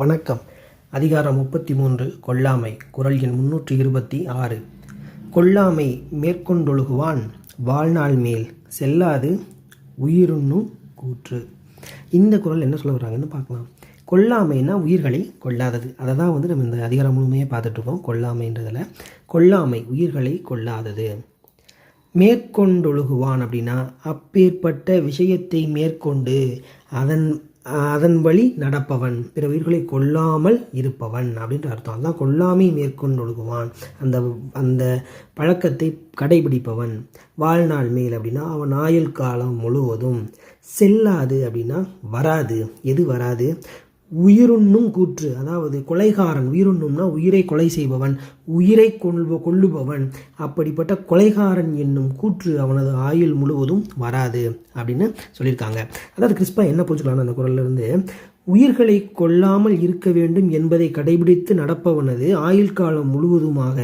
வணக்கம். அதிகாரம் முப்பத்தி மூன்று கொல்லாமை குரல் எண் முன்னூற்றி இருபத்தி ஆறு. கொல்லாமை மேற்கொண்டொழுகுவான் வாழ்நாள் மேல் செல்லாது உயிருண்ணும் கூற்று. இந்த குரல் என்ன சொல்ல வர்றாங்கன்னு பார்க்கலாம். கொல்லாமைனா உயிர்களை கொல்லாதது. அதை தான் வந்து நம்ம இந்த அதிகாரம் முழுமையாக பார்த்துட்ருக்கோம் கொல்லாமைன்றதில் கொல்லாமை உயிர்களை கொல்லாதது. மேற்கொண்டொழுகுவான் அப்படின்னா அப்பேற்பட்ட விஷயத்தை மேற்கொண்டு அதன் அதன் வழி நடப்பவன் பிற உயிர்களை கொல்லாமல் இருப்பவன் அப்படின்ற அர்த்தம். அதான் கொல்லாமை மேற்கொண்டொழுகுவான். அந்த அந்த பழக்கத்தை கடைபிடிப்பவன். வாழ்நாள் மேல் அப்படின்னா அவன் ஆயுள் காலம் முழுவதும் செல்லாது அப்படின்னா வராது. எது வராது? உயிருண்ணும் கூற்று அதாவது கொலைகாரன் உயிருண்ணும்னா உயிரை கொலை செய்பவன் உயிரை கொள்வ கொள்ளுபவன் அப்படிப்பட்ட கொலைகாரன் என்னும் கூற்று அவனது ஆயுள் முழுவதும் வராது அப்படின்னு சொல்லியிருக்காங்க. அதாவது கிறிஸ்பா என்ன புரிஞ்சுக்கலாம் அந்த குரல்ல இருந்து உயிர்களை கொல்லாமல் இருக்க வேண்டும் என்பதை கடைபிடித்து நடப்பவனது ஆயுள் காலம் முழுவதுமாக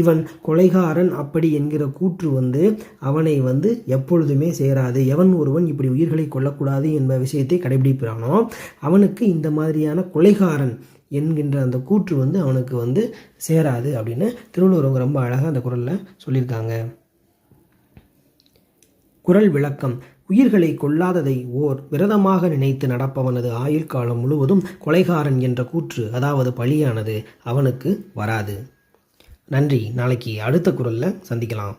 இவன் கொலைகாரன் அப்படி என்கிற கூற்று வந்து அவனை வந்து எப்பொழுதுமே சேராது. எவன் ஒருவன் இப்படி உயிர்களை கொல்லக்கூடாது என்ப விஷயத்தை கடைபிடிக்கிறானோ அவனுக்கு இந்த மாதிரியான கொலைகாரன் என்கின்ற அந்த கூற்று வந்து அவனுக்கு வந்து சேராது அப்படின்னு திருவள்ளுவர் ரொம்ப அழகாக அந்த குரலில் சொல்லியிருக்காங்க. குரல் விளக்கம். உயிர்களை கொல்லாததை ஓர் விரதமாக நினைத்து நடப்பவனது ஆயுள் காலம் முழுவதும் கொலைகாரன் என்ற கூற்று அதாவது பழியானது அவனுக்கு வராது. நன்றி. நாளைக்கு அடுத்த குரலில் சந்திக்கலாம்.